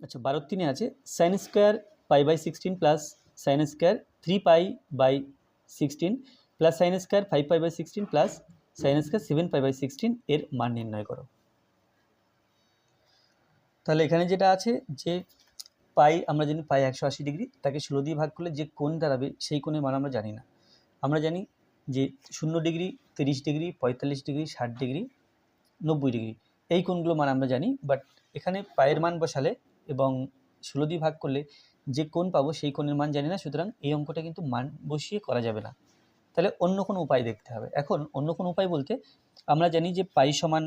আচ্ছা বারো তিনে আছে sine square pi by sixteen plus sine square three pi by sixteen plus sine square five pi by sixteen plus sine square seven pi by sixteen এর মান নির্ণয় করো। তাহলে এখানে যেটা আছে যে পাই আমরা জানি পাই একশো আশি ডিগ্রি, তাকে ষোলো দিয়ে ভাগ করলে যে কোণ দাঁড়াবে সেই কোণের মান আমরা জানি না। আমরা জানি যে শূন্য ডিগ্রি, তিরিশ ডিগ্রি, পঁয়তাল্লিশ ডিগ্রি, ষাট ডিগ্রি, নব্বই ডিগ্রি, এই কোণগুলো মান আমরা জানি বাট এখানে পায়ের মান বসালে এবং ষোলো দিয়ে ভাগ করলে যে কোণ পাবো সেই কোণের মান জানি না, সুতরাং এই অঙ্কটা কিন্তু মান বসিয়ে করা যাবে না। তাহলে অন্য কোনো উপায় দেখতে হবে। এখন অন্য কোনো উপায় বলতে আমরা জানি যে পাই সমান,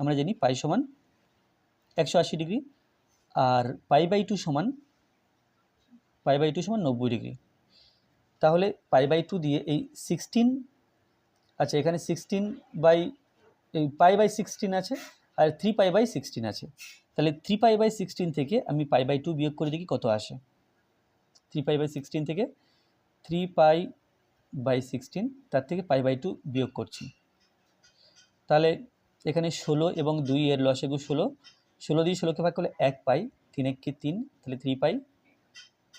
আমরা জানি পাই সমান একশো আশি ডিগ্রি আর পাই বাই টু সমান, পাই বাই টু সমান নব্বই ডিগ্রি। তাহলে পাই বাই টু দিয়ে এই সিক্সটিন আচ্ছা এখানে সিক্সটিন বাই, এই পাই বাই সিক্সটিন আছে আর থ্রি পাই বাই সিক্সটিন আছে। তাহলে থ্রি পাই বাই সিক্সটিন থেকে আমি পাই বাই টু বিয়োগ করে দেখি কত আসে। থ্রি পাই বাই সিক্সটিন থেকে থ্রি পাই বাই সিক্সটিন তার থেকে পাই বাই টু বিয়োগ করছি। তাহলে এখানে ষোলো এবং দুই এর লসেগু ষোলো। ষোলো দিয়ে ষোলোকে ভাগ করলে এক পাই তিন এককে তিন, তাহলে থ্রি পাই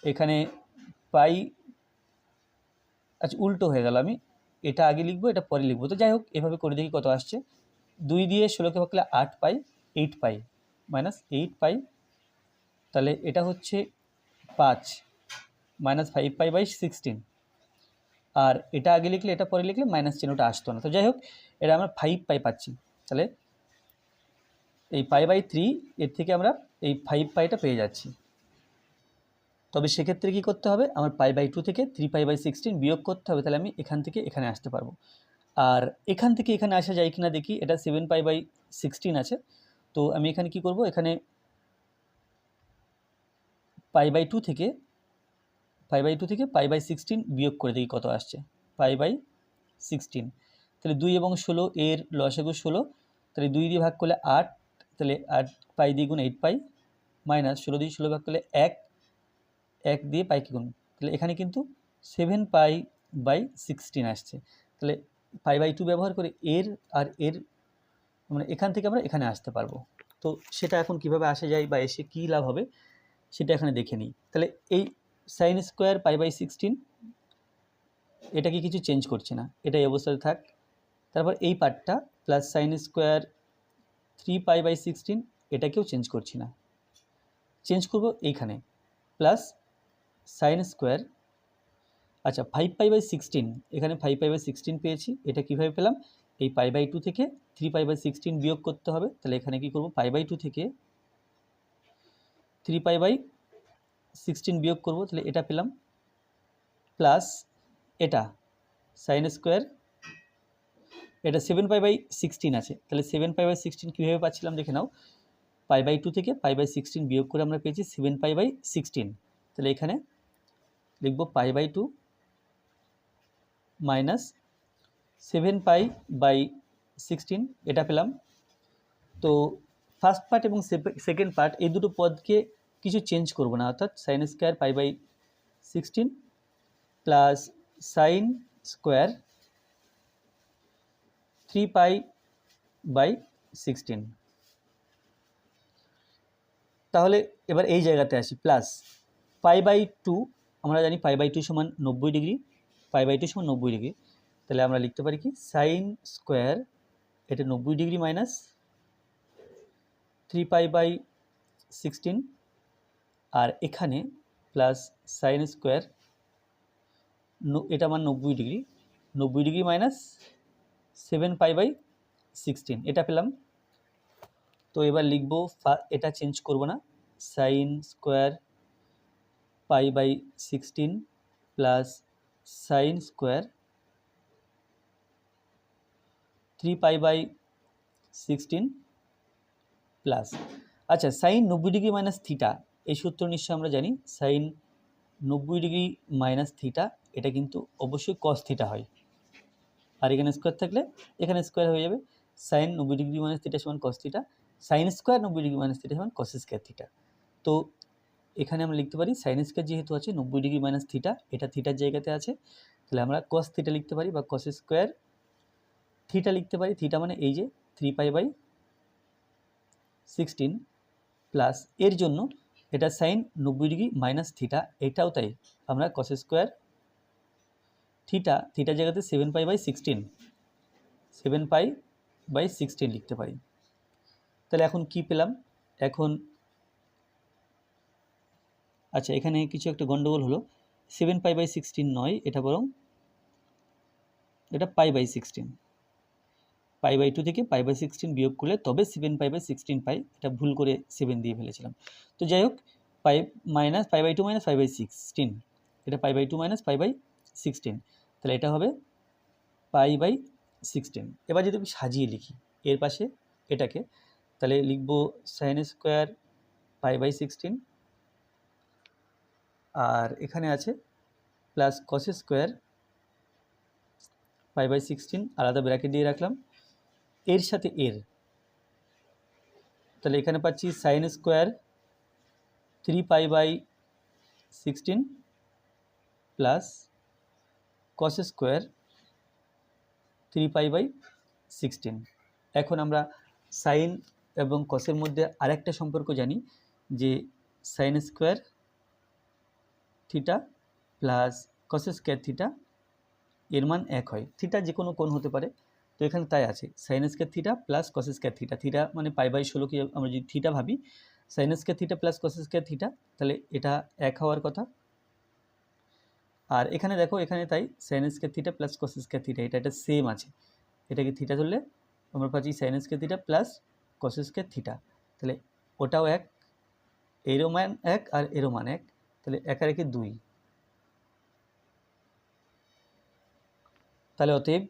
এখানে পাই আচ্ছা উল্টো হয়ে গেল আমি। এটা আগে লিখব, এটা পরে লিখব। তো যাই হোক, এভাবে করে দেখি কত আসছে। দুই দিয়ে ষোলোকে ভাগ করলে আট pi eight pi minus eight pi তাহলে এটা হচ্ছে পাঁচ minus five pi by sixteen আর এটা আগে লিখলে, এটা পরে লিখলে মাইনাস চিহ্নটা আসতো না। তো যাই হোক, এটা আমরা ফাইভ পাই পাচ্ছি। তাহলে এই পাই বাই থ্রি এর থেকে আমরা এই ফাইভ পাইটা পেয়ে যাচ্ছি। তবে সেক্ষেত্রে কী করতে হবে? আমার পাই বাই টু থেকে থ্রি পাই বাই সিক্সটিন বিয়োগ করতে হবে, তাহলে আমি এখান থেকে এখানে আসতে পারব। আর এখান থেকে এখানে আসা যায় কিনা দেখি, এটা সেভেন পাই বাই সিক্সটিন আছে। তো আমি এখানে কি করব? এখানে পাই বাই টু থেকে, পাই বাই টু থেকে পাই বাই সিক্সটিন বিয়োগ করে দেখি কত আসছে। Pi by sixteen. তাহলে দুই এবং ষোলো, এর লসাগু ষোলো, তাহলে দুই দিয়ে ভাগ করলে আট, তাহলে আট পাই দিয়ে গুণ এইট পাই মাইনাস ষোলো দিয়ে ষোলো ভাগ করলে এক এক দিয়ে পাই কি গুণ? তাহলে এখানে কিন্তু সেভেন পাই বাই সিক্সটিন আসছে। তাহলে পাই বাই টু ব্যবহার করে এর আর এর মানে এখান থেকে আমরা এখানে আসতে পারব। তো সেটা এখন কীভাবে আসা যায় বা এসে কী লাভ হবে, সেটা এখানে দেখে নিই। তাহলে এই sine square pi by sixteen এটাকে কিছু চেঞ্জ করছে না? এটা এই থাক। তারপর এই পার্টটা plus sine square three pi by sixteen এটাকেও চেঞ্জ করছি না। চেঞ্জ করব এইখানে। প্লাস সাইন স্কোয়ার আচ্ছা ফাইভ পাই বাই সিক্সটিন এখানে ফাইভ পাই বাই সিক্সটিন পেয়েছি, এটা কীভাবে পেলাম? এই পাই বাই টু থেকে থ্রি পাই বাই সিক্সটিন বিয়োগ করতে হবে তাহলে এখানে কী করব পাই বাই টু থেকে থ্রি পাই বাই সিক্সটিন বিয়োগ করব তাহলে এটা পেলাম প্লাস এটা সাইন স্কোয়ার এটা সেভেন পাই বাই সিক্সটিন আছে তাহলে সেভেন পাই বাই সিক্সটিন কীভাবে পাচ্ছিলাম দেখে নাও পাই বাই টু থেকে পাই বাই সিক্সটিন বিয়োগ করে আমরা পেয়েছি সেভেন পাই বাই সিক্সটিন তাহলে এখানে লিখব pi by two minus seven pi by sixteen এটা পেলাম। তো ফার্স্ট পার্ট এবং সেকেন্ড পার্ট এই দুটো পদকে কিছু চেঞ্জ করব না, অর্থাৎ sine square pi by sixteen plus sine square three pi by sixteen তাহলে এবার এই জায়গাতে আসি প্লাস পাই বাই টু আমরা জানি পাই বাই টু সমান নব্বই ডিগ্রি পাই বাই টু সমান নব্বই ডিগ্রি। তাহলে আমরা লিখতে পারি কি? সাইন স্কোয়ার এটা নব্বই degree minus three pi by sixteen আর এখানে প্লাস সাইন স্কোয়ার এটা আমার নব্বই ডিগ্রি নব্বই degree minus seven pi by sixteen এটা পেলাম। তো এবার লিখব এটা চেঞ্জ করব না sine square pi by sixteen plus sine square three pi by sixteen plus আচ্ছা সাইন নব্বই ডিগ্রি মাইনাস থিটা এই সূত্র নিশ্চয় আমরা জানি। সাইন নব্বই ডিগ্রি মাইনাস থিটা এটা কিন্তু অবশ্যই কস থিটা হয়। আর এখানে স্কোয়ার থাকলে, এখানে স্কোয়ার হয়ে যাবে। সাইন নব্বই ডিগ্রি মাইনাস থিটা সমান কস থিটা সাইন স্কোয়ার নব্বই ডিগ্রি মাইনাস থিটা সমান কস স্কোয়ার থিটা তো এখানে আমরা লিখতে পারি সাইন স্কোয়ার যেহেতু আছে, নব্বই ডিগ্রি মাইনাস থিটা এটা থিটার জায়গাতে আছে, তাহলে আমরা কস থিটা লিখতে পারি বা কস স্কোয়ার থিটা লিখতে পারি থিটা মানে এই যে three pi by sixteen plus এর জন্য এটা সাইন নব্বই ডিগ্রি মাইনাস থিটা এটাও তাই। আমরা কস স্কোয়ার থিটা থিটা জায়গাতে seven pi by sixteen seven pi by sixteen লিখতে পারি। তাহলে এখন কি পেলাম? এখন আচ্ছা এখানে কিছু একটা গন্ডগোল হলো। সেভেন পাই বাই সিক্সটিন নয়, এটা বরং এটা pi by sixteen pi by two থেকে পাই বাই সিক্সটিন বিয়োগ করলে তবে seven pi by sixteen pi এটা ভুল করে সেভেন দিয়ে ফেলেছিলাম তো যাই হোক pi minus pi by two minus five by sixteen এটা pi by two minus five by sixteen তাহলে এটা হবে পাই বাই সিক্সটিন এবার যদি আমি সাজিয়ে লিখি এর পাশে এটাকে তাহলে লিখব sine square pi by sixteen আর এখানে আছে plus cos square pi by sixteen আলাদা ব্র্যাকেট দিয়ে রাখলাম এর সাথে এর। তাহলে এখানে পাচ্ছি sine square three pi by sixteen plus cos square three pi by sixteen এখন আমরা সাইন এবং কসের মধ্যে আরেকটা সম্পর্ক জানি, যে sine square theta plus cos square theta এর মান এক হয়। থিটা যে কোনো কোণ হতে পারে। তো এখানে তাই আছে। Sine square theta plus cos square theta theta মানে পাই বাই ষোলোকে আমরা যদি থিটা ভাবি sine square theta plus cos square theta তাহলে এটা এক হওয়ার কথা। আর এখানে দেখো, এখানে তাই sine square theta plus cos square theta এটা এটা সেম আছে। এটাকে থিটা ধরলে আমরা পাচ্ছি sine square theta plus cos square theta তাহলে ওটাও এক, এরও মান এক আর এরও মান এক। তাহলে একা রেখে দুই। তাহলে অতএব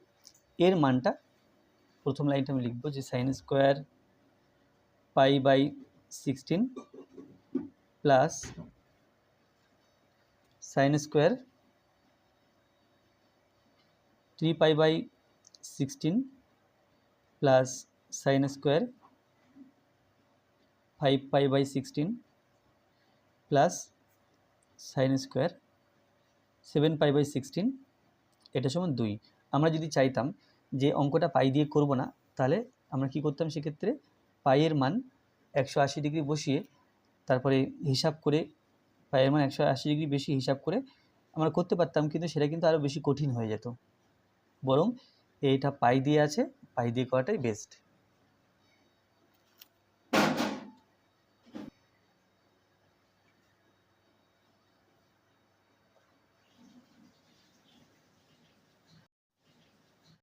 এর মানটা প্রথম লাইনটা আমি লিখব যে sine square pi by sixteen plus sine square three pi by sixteen plus sine square five pi by sixteen plus sine square seven pi by sixteen এটা সমান দুই। আমরা যদি চাইতাম যে অঙ্কটা পাই দিয়ে করব না, তাহলে আমরা কি করতাম সেক্ষেত্রে পাইয়ের মান একশো আশি ডিগ্রি বসিয়ে তারপরে হিসাব করে পায়ের মান একশো আশি ডিগ্রি বেশি হিসাব করে আমরা করতে পারতাম, কিন্তু সেটা কিন্তু আরও বেশি কঠিন হয়ে যেত। বরং এইটা পাই দিয়ে আছে, পাই দিয়ে করাটাই বেস্ট